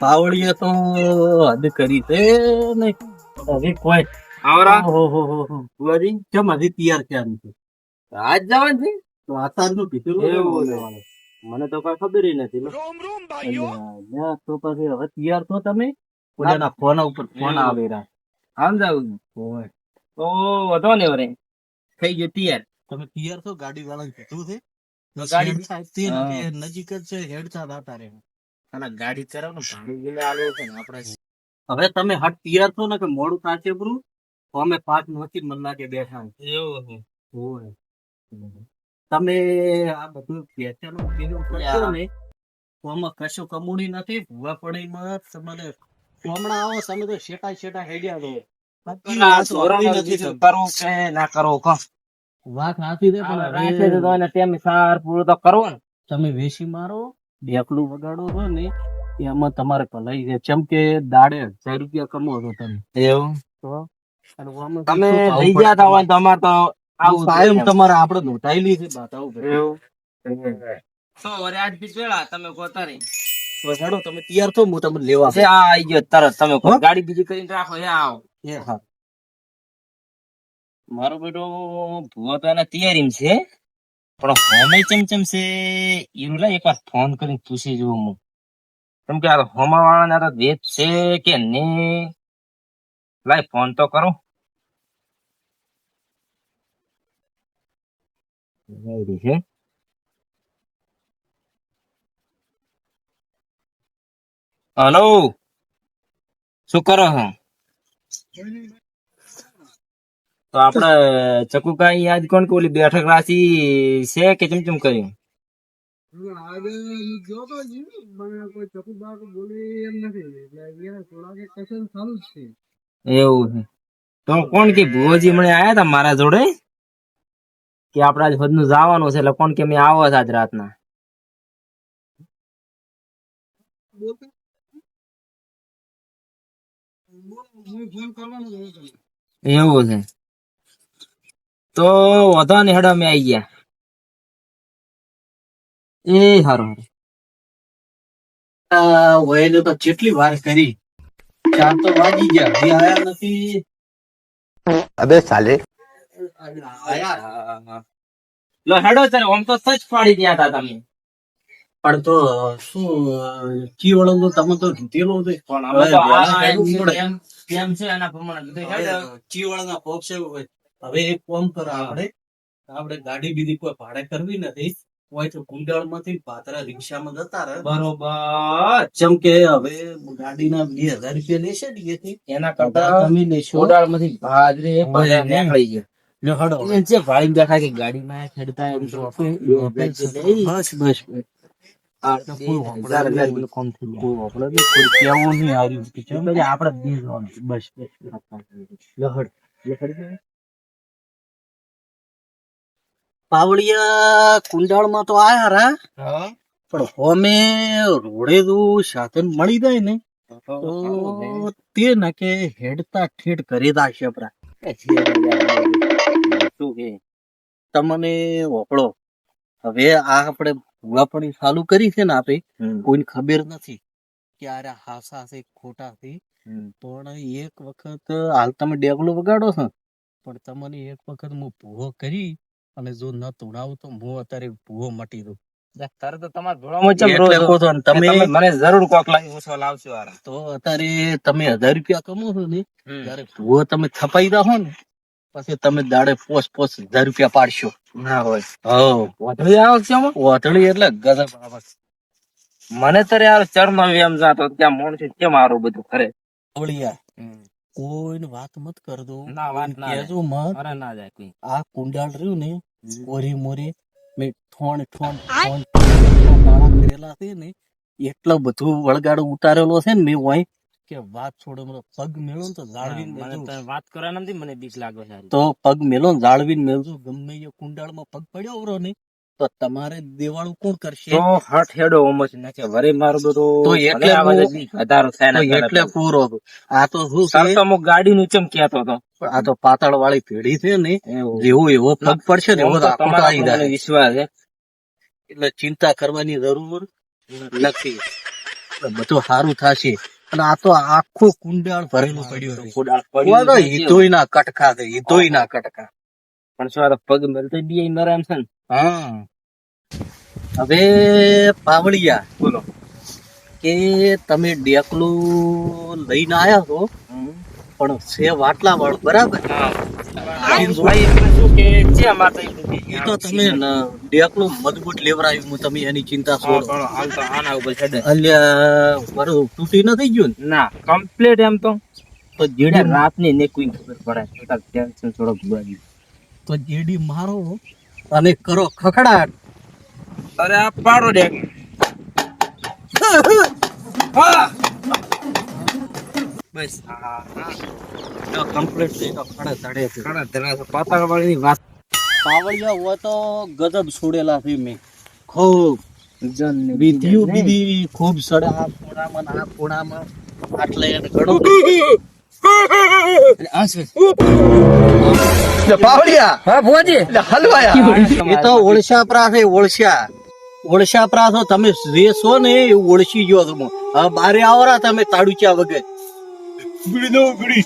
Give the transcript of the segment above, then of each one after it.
પાવડીએ તો હદ કરી છે ને હવે કોઈ. આવરા? ઓહો હો હો હો. બુઆજી કેમ હજી તૈયાર થયા નથી આજ જવાનું છે? તો આતારનું નું એવું મને તો કઈ ખબર નથી તો પછી હવે તૈયાર તો તમે? ઓલાના ફોન ઉપર ફોન આવે રહ્યા આમ જાવું હોય તો વધો ને વરે થઈ ગયું તૈયાર. તમે તૈયાર છો? ગાડી વાળા કીધું છે? ગાડી- હેડ નજીક જ છે હેડતા દાતા રહે. અને ગાડી ચલાવવાનું ભાડું બિલ છે ને આપણે હવે તમે હટ તૈયાર છો ને કે મોડું થાશે બરું તો અમે પાંચ નોચી મન લાગે બેઠા એવું હોય. તમે આ બધું વેચાણું પીલું કરશો ને આમાં કશું કમુડી નથી. ભૂવા પડીમાં તમને હમણાં આવો તમે તો શેટા શેટા હેડ્યા ના, કરો ના કહો વાત સાચી છે પણ રાખે છે તો હવે એને તેમ સાર પૂરું તો કરો ને. તમે વેસી મારો. ઢેકલું વગાડો છો ને એમાં તમારે ભલાઈ જાય જેમ કે દાડે હજાર રૂપિયા કમો છો તમે. એવું? તો? તમે લઈ ગયા તા હોય તમારે તો આવું? કાયમ તમારે આપણે નોંધાયેલી છે વાત આવું એવું? તો વરે આઠ બીજ વેળા તમે કહો તારે. તો તમે તૈયાર થો હું તમને લેવા છે આ આઈ ગયો તરત. તમે કહો ગાડી બીજી કરીને રાખો એ આવો. એ હા. મારો બેટો ભૂવો તો એને તૈયારી છે. પણ હોમે ચમચમ છે ઈરું લાય એકવાર ફોન કરીને પૂછી જુઓ હું. કેમ કે આ હોમા વાળાના તો વેચ છે કે ને લાય ફોન તો કરો. છે? હલો શું કરો છો? તો આપણે ચકુ કાઈ યાદ કોણ કે ઓલી બેઠક રાશી છે કે ચમ ચમ કર્યું? એવું છે. તો કોણ કે ભુવોજી મને આયા તા મારા જોડે? કે આપડે આજ બધું જવાનું છે એટલે કોણ કે મેં આવો આજ રાતના? એવું છે. તો વધો ને હેડો અમે આવી ગયા. એ હારું હારું. વયને તો જેટલી વાર કરી. ચાર તો વાગી ગયા. હજી આયા નથી. અબે સાલે. લો હેડો ચાલે આમ તો સચ પાડી ગયા તા તમે. પણ તો શું કી વળંગો તમે તો ઢૂંઢેલો હતો પણ. અમે તો આ એમ છે એના પ્રમાણે. કી વળંગા પોપ છે હવે એ એક કામ કરો આપણે આપણે ગાડી બીજી કોઈ ભાડે કરવી નથી હોય તો કુંડાળમાંથી પાતરા રિક્ષામાં જતા રહે. બરોબર. જેમ કે હવે ગાડીના બે હજાર રૂપિયા લેશે ને એથી એના કરતા તમે લેશો. કોડાળમાંથી હોય નીકળી ગયા. હડો જે ભાળી બેઠા કે ગાડીમાં ખેડતા એમ તો બસ બસ આ તો કોઈ હજાર પાવડિયા કુંડાળમાં તો આયા રા. પણ હોમે રોડે તો સાધન મળી જાય ને તો તે ના કે હેડતા ઠેડ કરી દાશે પરા શું કે તમને ઓપડો હવે આ આપણે ભૂવાપણી ચાલુ કરી છે ને આપે. કોઈને ખબર નથી ક્યારે હાસા છે ખોટા છે. પણ એક વખત હાલ તમે ડેગલો વગાડો છો. પણ તમને એક વખત હું ભૂવો કરી અને જો ન તોડાવું તો હું અત્યારે ભૂવો મટી દઉં તારે તમારા ધોળામાં ચમ એટલે રોજ. કહું છું તમે તમે મને જરૂર કોક લાવી ઓછો લાવશો હારા. તો અત્યારે તમે હજાર રૂપિયા કમો છો ને ત્યારે ભૂવો તમે થપાઈ દો ને પછી તમે દાડે પોસ પોસ હજાર રૂપિયા પાડશો. ના હોય. હો વધુ આવે છે ઓથળી એટલે ગજબ આવે. મને તો યાર ચરનો વ્યાયામ જાતો ત્યાં મોણસે કેમ મારું બધું કરે? ઓળિયા કોઈને વાત મત કર દો ના, વાત ના કેજો મત. અરે ના જાય કોઈ. આ કુંડાળ રહ્યું ને ઓરી મોરી મેં ઠોણ ઠોણ ઠોણ દાણા કરેલા છે ને એટલો બધું વળગાડો ઉતારેલો છે ને મેં હોય કે વાત છોડો મને પગ મેળો ને તો જાળવીને વાત કરવા નથી મને બીક લાગે છે. તો પગ મેલો ને જાળવીને મેળજો ગમે એ કુંડાળમાં પગ પડ્યો વરો ને તો તમારે દેવાળું કોણ કરશે? તો હટ હેડો ઓમો નાખે વરે મારું બધું તો એટલે હું- વધારો થાય એટલે પૂરો આ તો શું છે? તો અમુક ગાડી નું ચમ કહેતો હતો? આ તો પાતળ વાળી પેઢી છે ને જેવો એવો પગ પડશે ને એવો તમારા વિશ્વાસ છે. એટલે ચિંતા કરવાની જરૂર નથી. બધું સારું થશે. અને આ તો આખું કુંડાળ ભરેલું પડ્યું કુંડાળ પડ્યું હિતોય ના કટકા હિતોય ના કટકા. પણ શું આ પગ મળતો બી મરામ છે ને હા. હવે પાવળિયા. બોલો. કે તમે ડેકલું લઈને આવ્યા છો પણ છે વાટલા વાળ બરાબર ભાઈ એમાં શું કે છે અમારે તો એ તો તમે ડેકલું મજબૂત લેવરાયું હું તમે એની ચિંતા છોડો. આના ઉપર. અલ્યા મારું તૂટી ન થઈ ગયું ના? કમ્પ્લીટ એમ તો. તો જેડે જેડી રાતની ને કોઈ ખબર પડે. ટેન્શન થોડો ભૂલાવી તો જેડી મારો અને કરો ખખડાટ. અરે આ પાડો ડેક. બસ. તો કમ્પ્લીટ થઈ તો ખડે તડે છે. ઘણા ધરા વાત. પાવળિયા હોય તો ગજબ છોડેલા છે મેં. ખૂબ જન વિધિઓ બીધી ખૂબ સડે આ ખૂણામાં આ ખૂણામાં. આટલે શું પાવડિયા. હા ભોજી હલવાયા. એ તો ઓળશા પ્રા છે ઓળશા. ઓળશા પ્રા છો તમે રેસો ને એ ઓળશી ગયો તમે. બારે આવરા તમે તાડુચ્યા વગર. બીડી. નો બીડી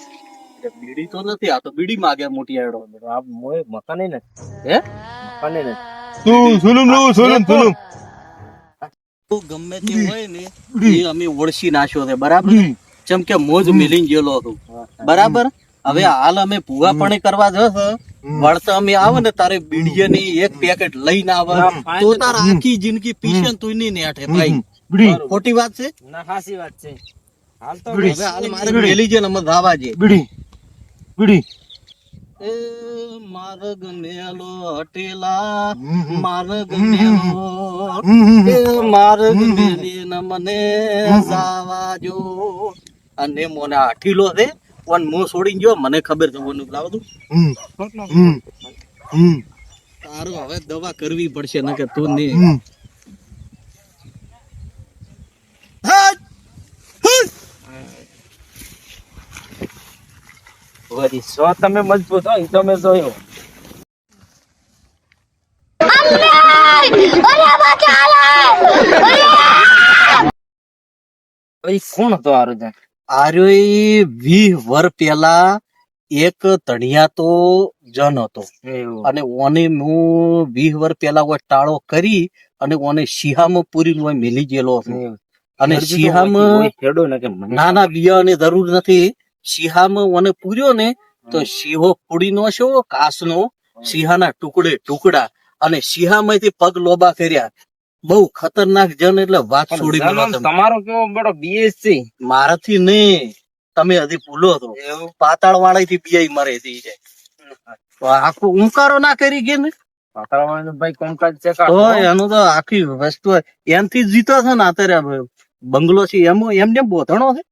બીડી તો નથી આ તો બીડી માગે મોટી આડો આ મોય મકાને ને. હે? મકાને ને. તું સુલુમ સુલુમ ગમે તે હોય ને એ અમે ઓળશી નાખ્યો છે બરાબર? જેમ કે મોજ મિલીને ગયેલો હતો. બરાબર? હવે હાલ અમે ભૂવા પણ કરવા જશે. વળતા અમે આવે ને તારે બીડીએ ની એક પેકેટ લઈને આવે. તો તાર આખી જિંદગી પીશે ને તું નહીં નેઠે ભાઈ. ખોટી વાત છે? ના ખાસી વાત છે. હાલ તો હવે હાલ મારે મેલી છે ને અમે ધાવા છે. બીડી બીડી એ માર્ગ મેલો હટેલા માર્ગ મેલો. એ માર્ગ મેલીને મને જાવા જો. અને મોને આઠીલો છે પણ મો છોડીને ગયો મને ખબર છે ઓનું લાવ તું. હમ. હમ. હમ. તારું હવે દવા કરવી પડશે નકર તું નહીં. હમ. સો તમે મજબૂત હોય તો મેં જોયો. ભાઈ કોણ હતો આરો ત્યાં આર્યો વીહ વર પેલા એક તણિયાતો જન હતો. અને ઓને હું વીહ વર પેલા ઓય ટાળો કરી અને ઓને શિહામાં પૂરી મિલી મેલી ગયેલો હતો. અને શિહામાં હોય, ને નાના બિયાની જરૂર નથી. શિહામાં ઓને પૂર્યો ને તો શિહો પૂડીનો છો કાસનો શિહાના ટુકડે ટુકડા અને શિહામાંથી પગ લોબા કર્યા બહુ ખતરનાક જન એટલે વાત છોડી તમારો કેવો બડો બીએસસી મારાથી નહીં. તમે હજી ભૂલો તો પાતાળ વાળા થી બીઆઈ મરે થઈ જાય. આખું ઊંકારો ના કરી ગયે ને? પાતાળવાળાનું ભાઈ કોમકાજ છે તો એનું તો આખી વસ્તુ એમથી જીતો છે ને અત્યારે બંગલો છે એમ એમને બોધણો છે.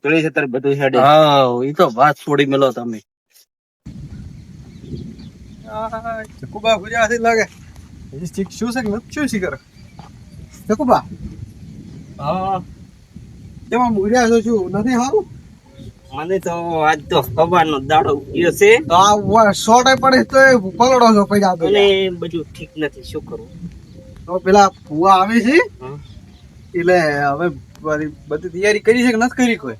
ધૂળી છે તારે બધું હેડે. હા એ તો વાત છોડી મેલો તમે. ચકુબા ભૂજા લાગે. હજી સ્ટીક શું છે કે નથી શું શીખર ચકુબા હા. તેમાં મૂર્યા છો છું. નથી હારું મને તો આજ તો સવારનો દાડો ગયો છે. આ શોર્ટ પડે તો પલડો છો પૈસા તો અને બધું ઠીક નથી. શું કરું? તો પેલા ફુવા આવે છે. એટલે હવે બધી તૈયારી કરી છે કે નથી કરી કોઈ?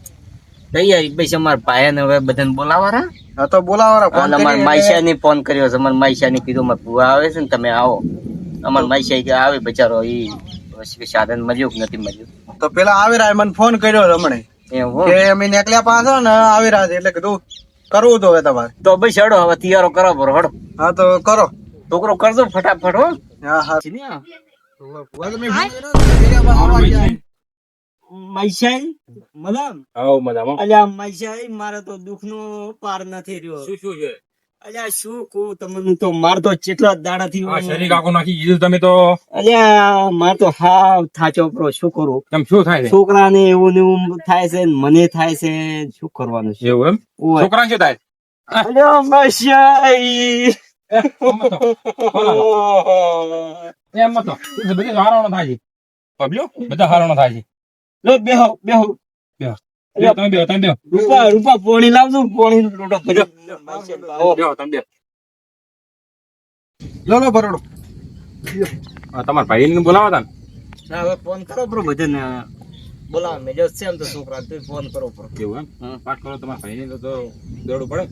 તૈયારી પછી અમારા ભાઈને હવે બધાને બોલાવાના હા તો બોલાવાના ફોન અમાર માઈશા માઈશાને ફોન કર્યો છે. અમારા માઈશાને કીધું મારા ભુવા આવે છે ને તમે આવો. અમાર માઈશા કે આવે બચારો. ઈ સાધન મળ્યું કે નથી મળ્યું? તો પેલા આવી રહ્યા મને ફોન કર્યો રમણે. કે અમે નેકલ્યા પાછા ને આવી છે એટલે કીધું કરવું તો હવે તમારે. તો ભાઈ હેડો હવે તૈયારો કરો બરો હડો. હા તો કરો. છોકરો કરજો ફટાફટ હો. હા હા. મૈસાઈ? મદમ આવો મજામાં અલ્યા મૈસાઈ મારે તો દુખનો પાર નથી રહ્યો. શું શું છે? અલ્યા શું કહું તમને? તો માર તો કેટલા દાડા થી આ શરીર કાકો નાખી દીધું તમે તો. અલ્યા માર તો હાવ થાચો પ્રો શું કરું? તમ શું થાય છે? છોકરાને એવું ને એવું થાય છે ને મને થાય છે. શું કરવાનું છે? એવું એમ? છોકરાને શું થાય? અલ્યા મૈસાઈ. એમ તો બધી હારણો થાય છે. પબ્લિક બધા હારણો થાય છે. લો બેહો બેહો. બેહો. બેહો, તમે બેહો તમે બેહો. રૂપા રૂપા પોણી લાવજો પોણી લોટો ભર્યો બેહો તમે બેહો. લો લો બરોડો આ તમારા ભાઈને બોલાવો તા ને હવે ફોન કરો બ્રો ભજન બોલાવો મેજો છે એમ તો છોકરા તું ફોન કરો બ્રો. એમ? હા. પાઠ કરો તમારા ભાઈને તો તો દોડવું પડે.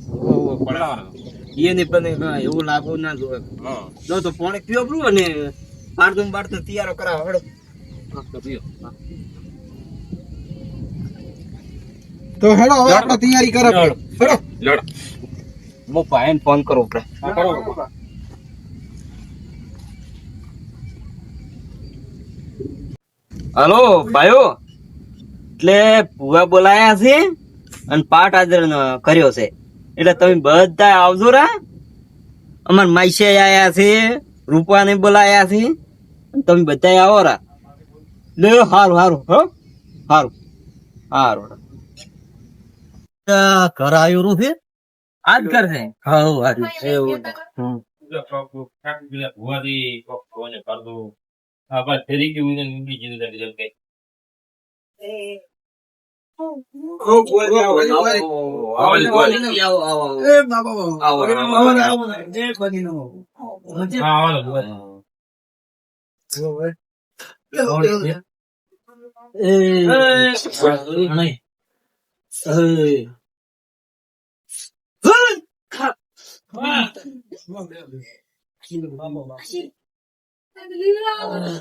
પડાવવાનો. એની પણ એવું લાગવું ના જોવે હા. જો તો પોણી પીઓ બ્રો અને બાળતું બાળતું તૈયારો કરાવો પીઓ. તો હેડો હવે આપણે તૈયારી કરે હેડો. લડ. હું ભાઈને ફોન કરું કરો હલો ભાઈઓ. એટલે ભૂવા બોલાયા છે અને પાઠ આદર કર્યો છે. એટલે તમે બધા આવજો રા. અમાર માઈસે આયા છે રૂપાને બોલાયા છે. અને તમે બધા આવો રા. લે હારું હારું હો. હારું હારું. ઘર આવ્યું છે? આજ કરશે હા. આજ એવું એ બાબા આવો આવો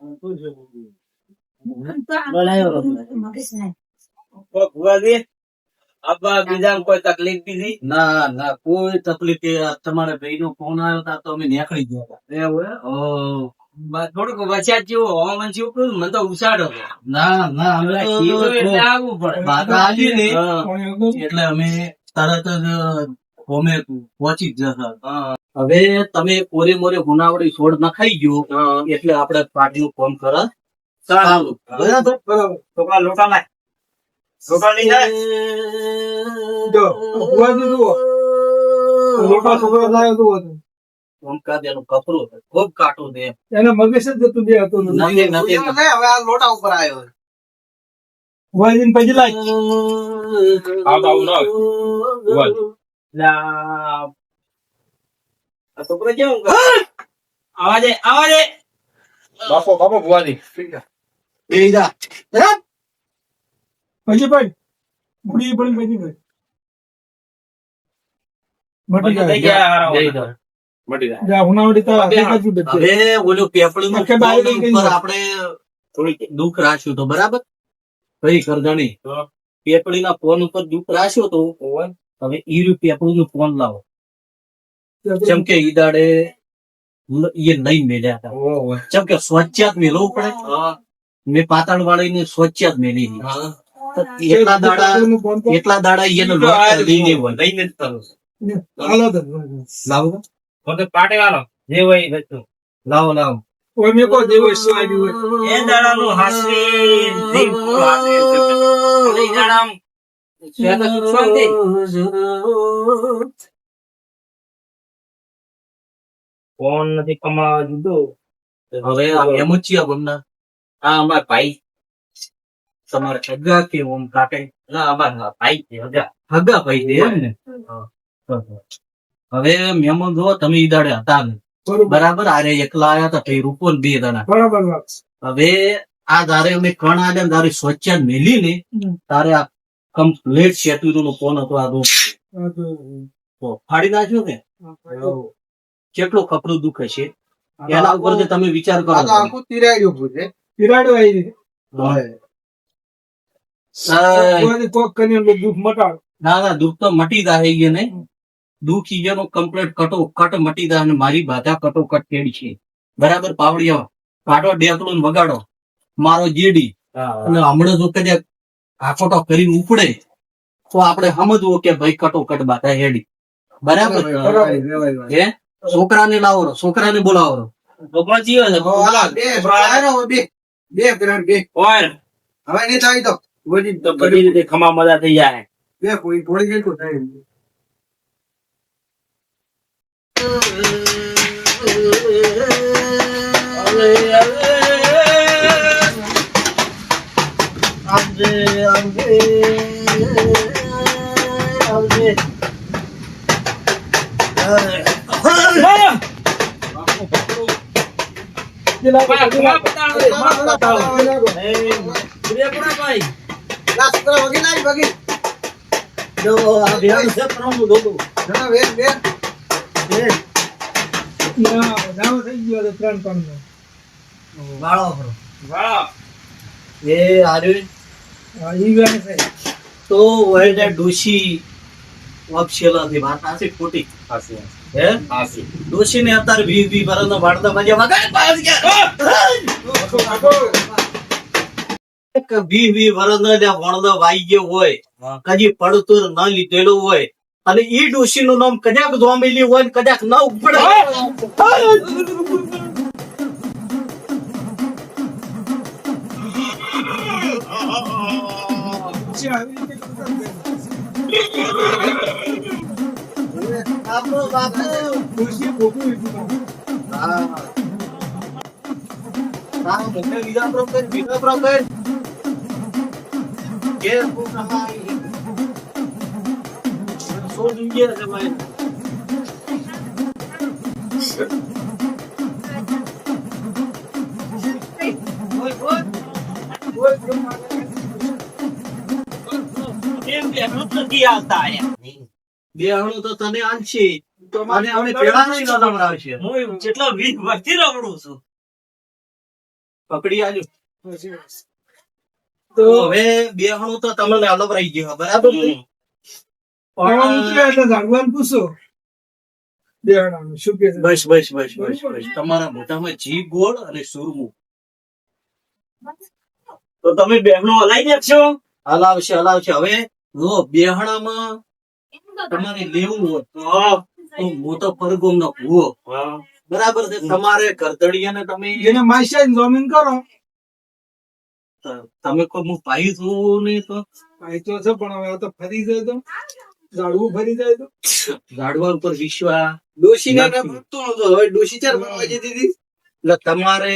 આવો જે બની નો હા આવલે બોલે ભુવાજી બીજા કોઈ તકલીફ બીજી ના ના કોઈ તકલીફ તમારા ભાઈ નો ફોન આવ્યો હતા તો અમે નીકળી ગયા હતા. એવું થોડુંક વરસાદ જેવું હવામાન જેવું કર્યું મને તો ઉછાળો ના ના અમે એટલે આવવું પડે. આવી ને એટલે અમે તરત જ હોમે પહોંચી જ હવે તમે કોરે મોરે હુનાવડી છોડ નખાઈ ગયો હા. એટલે આપણે પાર્ટી નું ફોન કરો. સારું. બરાબર. છોકરા લોટા લાય. લોટા લઈ જાય જો ભુવાજી છોકરા થાય તો. એનું કપડું છે. ખૂબ કાટું છે એને મગજ જ જતું બે હતું નથી નથી. હવે આ લોટા ઉપર આવ્યો. ભુવાજી પછી લાય. આવ આવ ના બોલ લા. આ છોકરો કેમ કરે? આવાજે આવાજે બાપો બાપો ભુવાજી બે પછી ભાઈ બુડી પડી પછી મટી ગયા દુઃખ રાખ્યું તો બરાબર? કઈ કરગણી પેપડી ના ફોન ઉપર દુઃખ રાખ્યું તો હવે ઈ રહ્યું પેપડી નું ફોન લાવો. જેમ કે ઈ દાડે એ લઈ મેલ્યા હતા. જેમ કે સ્વચ્છાત મેળવવું પડે. મેં પાતાળ વાળી ને સ્વચ્છાત મેળી એટલા દાડા એટલા દાડા એને લઈને. લાવો તો પાટે વાળો જે હોય બધું લાવો લાવો. ઓય મેં કહો જેવો ઈશ્વર આવ્યું હોય. એ દાડાનું હાસ્ય જીવ પાડે છે. દાડામાં. શાંતિ. ફોન નથી કમાવા દીધો. હવે એમ જ છીએ ગમના આ અમારા ભાઈ. તમારે હગા કે ઓમ કાકે ના અમારા ભાઈ છે હગા. હગા ભાઈ છે એમ ને? હવે મેમો જો તમે ઈ દાડે હતા ને બરાબર. આરે એકલા આયા હતા પછી રૂપો બે દાડા. બરાબર હવે આ ધારે અમે કણ આલે ને તારે સ્વચ્છ મેલી ને તારે આ કમ્પ્લેટ શેતુર નો ફોન હતો આ તો તો ફાડી નાખ્યો ને? કેટલું કપડું દુખે છે? એના ઉપર જે તમે વિચાર કરો તિરાડ્યું આવી તિરાડ્યું આવી કોક કરીને દુઃખ મટાડો. ના ના દુઃખ તો મટી જાય ને દુઃખ ઈ કમ્પ્લેટ કમ્પ્લીટ કટો કટ મટી દા અને મારી બાધા કટો કટ કેડી છે. બરાબર પાવડિયા કાઢો ડેકલો વગાડો. મારો જેડી અને હમણાં જો કદાચ આકોટો કરીને ઉપડે તો આપણે સમજવું કે ભાઈ કટો કટ બાધા હેડી. બરાબર? હે? છોકરાને લાવો છોકરાને બોલાવો બે બે બે ઓર હવે નહીં થાય તો. ખમા મજા થઈ જાય. બે કોઈ થોડી ગઈ તો થાય Yo, había un centro, un lobo. No, ven, ven. ના વગી જો આ ત્રણ દોડું ના વેર વેર વાળો કરો વાહ. એ આર્યું તો ઓયને ડોશી વક્ષેલાથી વાત આશે ખોટી હાસી, હે હાસી. ડોશી ને અત્યારે વી વી વરનો વાળતા મજા વગાડ પાસ ગયા ને વણનો વાઈ ગયો હોય કદી પડતું ન લીધેલું હોય અને ઈ ડોશી નું નામ કદાચ ધોમેલી હોય ને કદાચ ન ઉપડે. બાપુ બાપુ હા મુકે બીજા પ્રો બીજા પ્રો કર કે નથી આવતા આયા બેહણું તો તને આલશે અને અમે પેલા નહીં હું જેટલો વીક વર્ષથી રમડું છું પકડી આલ્યું તો હવે બેહણું તો તમને રહી ગયો, બરાબર? ને? પણ બસ બસ બસ બસ બસ. તમારા મોઢામાં જી ગોળ અને સુરમું. તો તમે બેહણું હલાઈ નાખશો હલાવશે હલાવશે. હવે જો બેહણામાં તમારે લેવું હોય તો તો મોટો પરગોમ નો કુવો. બરાબર છે? તમારે કરતડીયાને તમે એને માસ્યા જમીન કરો. તમે કોઈ હું પાઈ છું નહીં તો? પાઈ તો છે પણ હવે તો ફરી જાય તો. ઝાડવું ફરી જાય તો? ઝાડવા ઉપર વિશ્વા ડોશી ને એને નતો. હવે ડોશી ચાર ભરવા જતી હતી? એટલે તમારે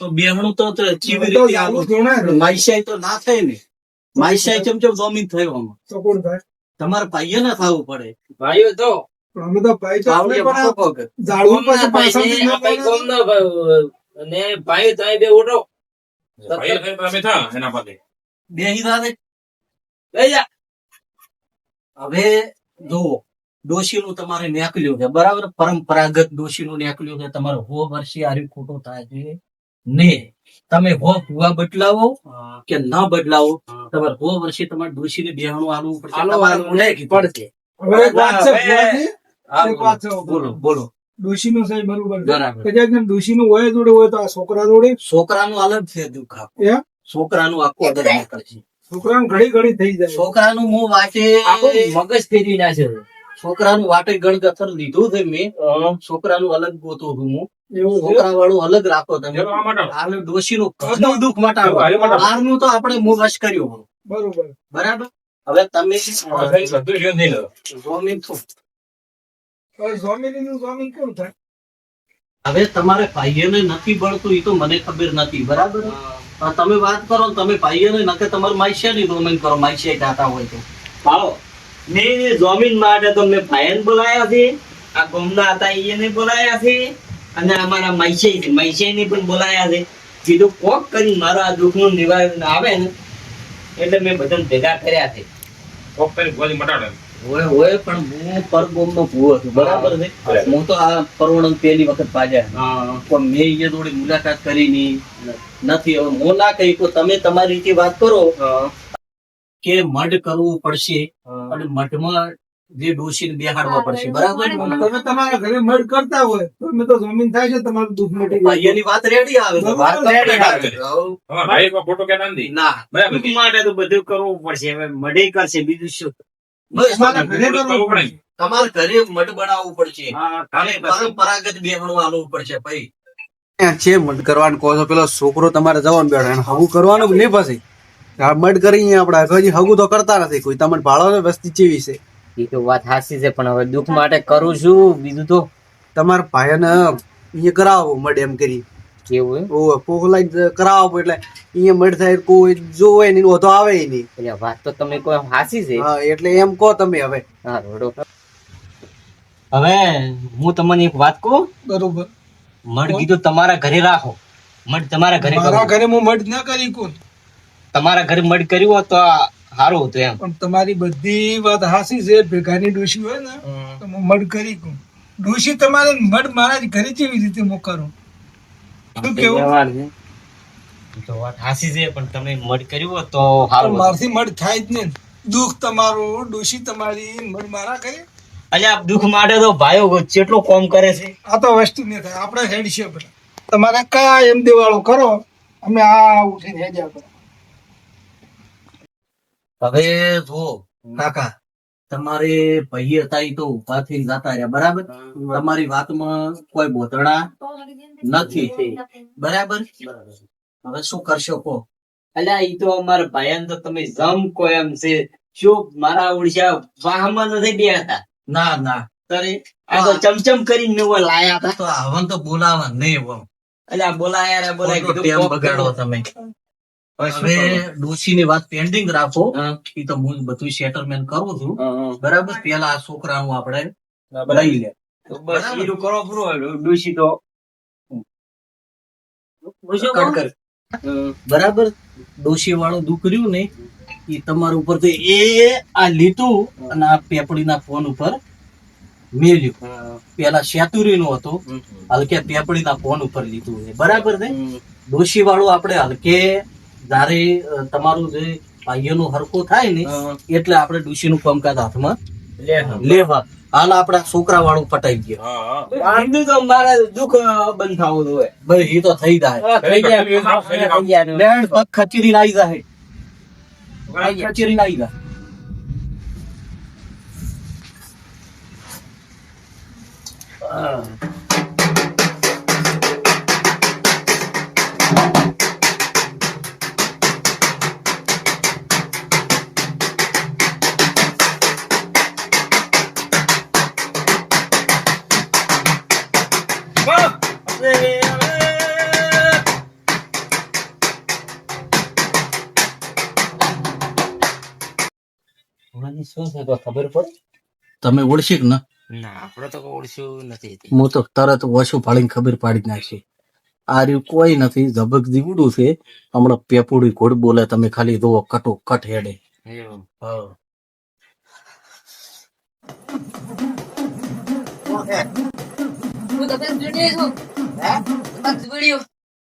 તો બેહણું તો ચીવી તો રીતે તો ના થાય ને. માઈસાઈ ચમ ચમ જમીન થયો આમાં તો કોણ થાય? તમારે ભાઈઓ ના થવું પડે. ભાઈઓ તો? અમે તો ભાઈ તો પણ. ઝાડવું ભાઈ ને અને તમે બે ઉઠો. ભાઈ તમે થા એના પાસે બેહી રાધે લઈ જા. હવે જુઓ ડોશીનું તમારે નેકલ્યું છે બરાબર? પરંપરાગત ડોશીનું નેકલ્યું છે. તમારે હો વર્ષે આર્યું ખોટો થાય છે ને તમે હો ભૂવા બદલાવો કે ન બદલાવો તમારે હો વર્ષે તમારે ડોશીને બેહણું આલવું પડશે. પડશે. બોલો બોલો. ડોશીનું સાહેબ બરોબર કદાચ ડોશીનું હોય જોડે હોય તો આ છોકરા જોડે? છોકરાનું અલગ છે દુઃખ આખું. છોકરાનું આખું અલગ નીકળશે. છોકરાને ઘડી ઘડી થઈ જાય. છોકરાનું હું વાંચે આખું મગજ ફેરવી નાખે છે. છોકરાનું વાટે ગણગથર લીધું છે મેં. છોકરાનું અલગ ગોતો છું હું છોકરા વાળું અલગ રાખો તમે. માટે? હાલ ઘરનું દુઃખ મટાડો. બહારનું તો આપણે મોં વશ કર્યું બરોબર. બરાબર? હવે તમે. હવે તમારે ભાઈઓને નથી બળતું એ તો મને ખબર નથી. બરાબર? તમે વાત કરો તમે તમે ભાઈઓને નકે તમારે માઈશિયાની જોમીન કરો માઈશિયા જાતા હોય તો. આવો. મેં જમીન માટે તમને ભાઈન બોલાયા છે. આ ગોમના હતા એને બોલાયા છે. અને અમારા મૈસેય છે. ને પણ બોલાયા છે. કીધું કોક કરી મારા આ દુઃખનું નિવારણ આવે ને એટલે મેં બધાને ભેગા કર્યા છે. કોક કરી ગોળી મટાડે. હોય હોય પણ હું પરગોમનો ભૂવો છું. બરાબર છે? હું. તો આ પરવણ પહેલી વખત પાજ્યા પણ મેં અહીંયા જોડે મુલાકાત કરી ની નથી હવે હું ના કહી તો તમે તમારી રીતે વાત કરો કે મઢ કરવું પડશે અને મઢમાં જે ડોશીને બેહાડવા પડશે. બરાબર? તમે તમારા ઘરે મળ કરતા હોય તો મેં તો જમીન થાય છે તમારું દુઃખ મટી જાય ભાઈઓની વાત રેડી આવે છે. વાત બરાબર. ready આવે. છે. ભાઈ ફોટો કે નાંદી? ના. બરાબર. માટે તો બધું કરવું પડશે. હવે મઢે કરશે. બીજું શું? તમારા ઘરે મઢ બનાવવું પડશે. પરંપરાગત બેહણું આલવું પડશે ભાઈ. છે મડ કરવાનું. કહો છો પેલો છોકરો તમારે જવાનું બેઠો એને હગું કરવાનું નહીં પછી? આ મડ કરી આપડે હજી હગું તો કરતા નથી કોઈ. તમને ભાડો ને વસ્તી ચીવી છે? એ તો વાત સાચી છે પણ હવે દુઃખ માટે કરું છું બીજું તો? તમારા ભાઈને અહીંયા કરાવો મડ એમ કરી. કેવું ઓ પોખલાઈ કરાવો એટલે અહીંયા મડ થાય કોઈ જોવે નહીં ઓતો આવે નહીં. એટલે વાત તો તમે કોઈ હાસી છે? હા એટલે એમ કહો તમે હવે. હા રોડો. હવે હું તમને એક વાત કહું? બરોબર. મઢ કીધું તમારા ઘરે રાખો. મઢ તમારા ઘરે મારા ઘરે હું મઢ ના કરી કોણ તમારા ઘરે મઢ કર્યું હોત તો સારું હતું એમ. પણ તમારી બધી વાત હાસી છે ભેગાની ડોશી હોય ને તો હું મઢ કરી કોણ ડોશી તમારે મઢ મારા ઘરે જેવી રીતે હું કરું શું કેવું? તો વાત હાસી છે પણ તમે મઢ કર્યું હોત તો પણ મારથી મઢ થાય જ નહીં. દુઃખ તમારું ડોશી તમારી મઢ મારા કરે. અલ્યા દુઃખ માટે તો ભાઈઓ કેટલો કોમ કરે છે? આ તો વસ્તુ નહીં થાય આપણે હેડ છે બધા. તમારે કયા એમ દેવાળો કરો અમે આ ઉઠીને હેડ્યા કરો હવે જો કાકા તમારે ભાઈ હતા તો ઊભા થઈને જતા રહ્યા બરાબર? તમારી વાતમાં કોઈ બોતડા નથી બરાબર? હવે શું કરશો કો અલ્યા ઈ તો અમારા ભાઈ તો તમે જમ કો એમ છે. શું મારા ઓડિશા વાહમાં નથી બે હતા ના ના. તારે આ તો ચમચમ કરીને નવો લાયા હતા. તો આવન તો બોલાવા નહીં અલ્યા બોલાયા રે બોલાય કીધું બગાડો તમે. હવે ડોશી ની વાત પેન્ડિંગ રાખો. એ તો હું બધું સેટલમેન્ટ કરું છું. બરાબર? પેલા આ છોકરાનું આપણે લઈ લે. બસ ઈરું કરો પૂરો ડોશી તો બરાબર ડોશી વાળું દુઃખ રહ્યું ને એ તમારા ઉપર તો એ આ લીધું અને આ પેપડીના ફોન ઉપર મેલ્યું. પેલા શેતુરી નું હતું હલકે પેપડીના ફોન ઉપર લીધું બરાબર ને ડોશી વાળું આપણે હલકે અ, તમારું જે ભાઈઓનો હરકો થાય ને એટલે આપણે ડુસીનું કામકાજ હાથમાં લેવા. હાલ આપડા છોકરા વાળું પટાઈ ગયો. તો મારે દુઃખ બંધ થવું જોઈએ. ભાઈ એ તો થઈ જાય. થઈ જાય. થઈ જાય. લાવી ખચીરી આવી જાય. પગ ખચીરી શું છે તો ખબર પડે? તમે ઓળશી કે ના? ના તો ઓળખ્યું નથી હું તો તરત ઓછું ફાળીને ખબર પાડી નાખી. આ રહ્યું કોઈ નથી ઝબક દીવડું છે. હમણાં પેપુડી ઘોડ બોલે તમે ખાલી દો કટો કટ હેડે.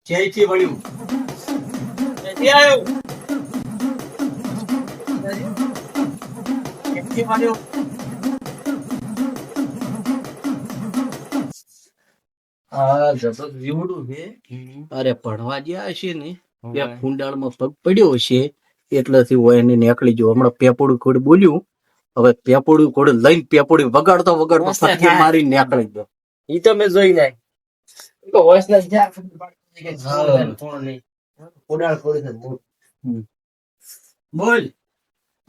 ક્યાંયથી વળ્યું વળ્યું? આ ઝબક અરે ભણવા ગયા હશે ને. ત્યાં કુંડાળમાં પગ પડ્યો હશે. એટલેથી હોય એને નીકળી ગયો હમણાં પેપોડું ખોડ બોલ્યું. હવે પેપોડું ખોડ લઈને પેપોડી વગાડતો વગાડતો સત્ય મારી નીકળી ગયો ઈ તો મેં જોઈ નાખ તો હોશ ના જા ઉડાડ પડી બોલ.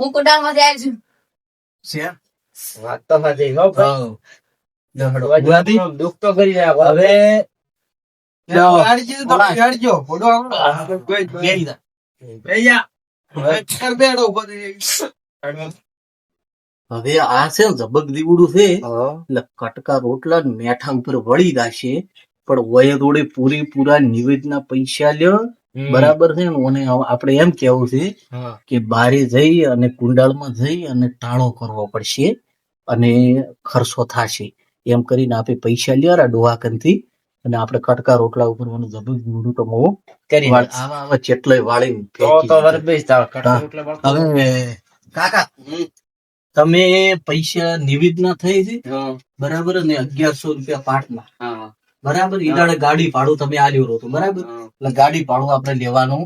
હું કુંડાળમાં જાય છું. છે? વાત તો સાચી હો ભાઈ. દુઃખ તો કરી રહ્યા હવે આ છે જબક ઝબક દીવડું છે એટલે કટકા રોટલા મેઠા ઉપર વળી દાશે પણ વય જોડે પૂરેપૂરા નિવેદના પૈસા લ્યો. બરાબર છે ને? અને આપણે એમ કેવું છે કે બારે જઈ અને કુંડાળમાં જઈ અને ટાળો કરવો પડશે અને ખર્ચો થશે. એમ કરીને આપણે પૈસા લ્યા ડોહાકનથી અને આપણે કટકા રોટલા ઉપર મને ઝબક દીવડું તો મો કરી આવા આવા ચેટલે વાળી તો તો વરબેજ કટકો. હવે કાકા તમે પૈસા નિવેદના થઈ છે? બરાબર ને અગિયારસો રૂપિયા પાઠમાં. બરાબર? ઈદાડે ગાડી ભાડું તમે આલ્યું હતું બરાબર? એટલે ગાડી ભાડું આપણે લેવાનું.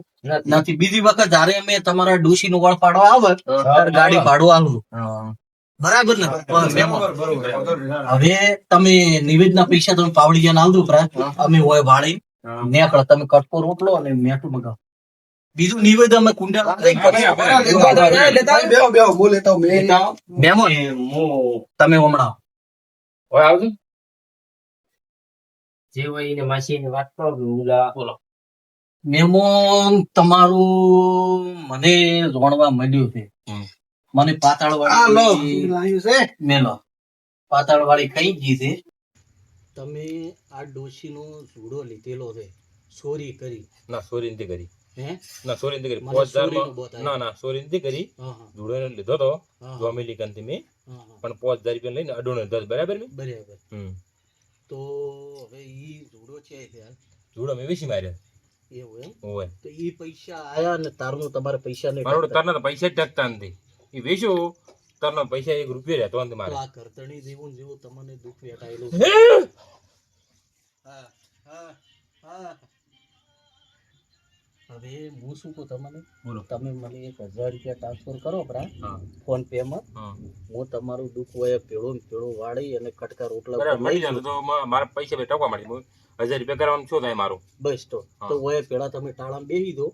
નથી. બીજી વખત જયારે અમે તમારા ડુસી નું વળ પાડવા આવે ત્યારે ગાડી ભાડું આવું બરાબર ને? હવે તમે નિવેદના પૈસા તમે પાવડી જ્યાં આલજો પ્રાંત અમે હોય વાળી. હા. નેકળ તમે કટકો રોટલો અને મેઠું મગાવો. બીજું નિવેદ અમે કુંડા તમે હમણાં આવજો. જે હોય એને માસી વાત કરો મુલા બોલો. મેમોન તમારું મને જોણવા મળ્યું છે. મને પાતાળ વાળી છે? મેલો. પાતાળ વાળી કઈ જી છે? તમે આ ડોશીનો જુડો લીધેલો છે. ચોરી કરી. ના સોરી નથી કરી. ના સોરી નથી કરી. પાંચ હજાર. ના ના સોરી નથી કરી. હા લીધો તો અમેરિકનથી મેં પણ પાંચ હજાર રૂપિયા લઈને અડોને દસ બરાબર બરાબર. હમ. તો હવે ઈ જુડો છે ત્યાં જોડો મેં વેચી માર્યા. એવું એમ? હોય તો ઈ પૈસા આયા ને તારનું તમારે પૈસા નહીં મારો તારના પૈસા જ ટકતા નથી. એ વેચ્યો તારના પૈસા એક રૂપિયા રહેતો નથી મારે. આ કરતણી જેવું જેવું તમને દુઃખ વેટાયેલું હા હા હા. હવે હું શું કહું તમને? તમે મને એક હજાર રૂપિયા ટ્રાન્સફર કરો બરા ફોન પે માં. હું. તમારું દુઃખ હોય પેળો પેળો વાળી અને કટકા રોટલા મળી જાય તો મારા પૈસા બે ટકવા મળી હજાર રૂપિયા કરવાનું શું થાય મારું? બસ તો. તો હોય પેલા તમે ટાળામાં બેહી દો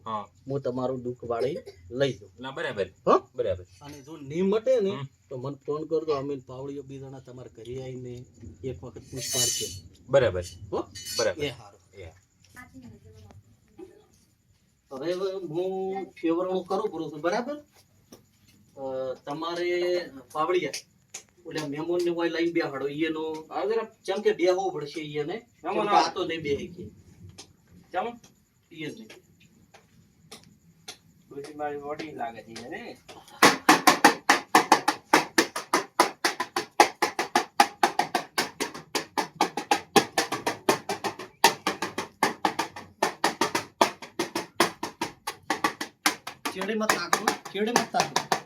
હું. તમારું દુઃખ વાળી લઈ દઉં ના બરાબર. હા? બરાબર. અને જો નહીં મટે ને તો મને ફોન કરજો અમે પાવડીઓ બે જણા તમારા ઘરે આવીને એક વખત પૂછ છે બરાબર. હો? બરાબર. એ સારું એ. હવે હું ફેવરણું કરું પૂરું છું બરાબર? તમારે પાવડિયા એટલે મેમોન ને હોય લઈને બેહાડો ઈએનો. ચમ કે બેહો પડશે કે આ તો નહીં બેહી કે. ચમ ઈએ નહીં મારી મોટી લાગે છે ને ચેડી મત નાખો ચેડી મત નાખો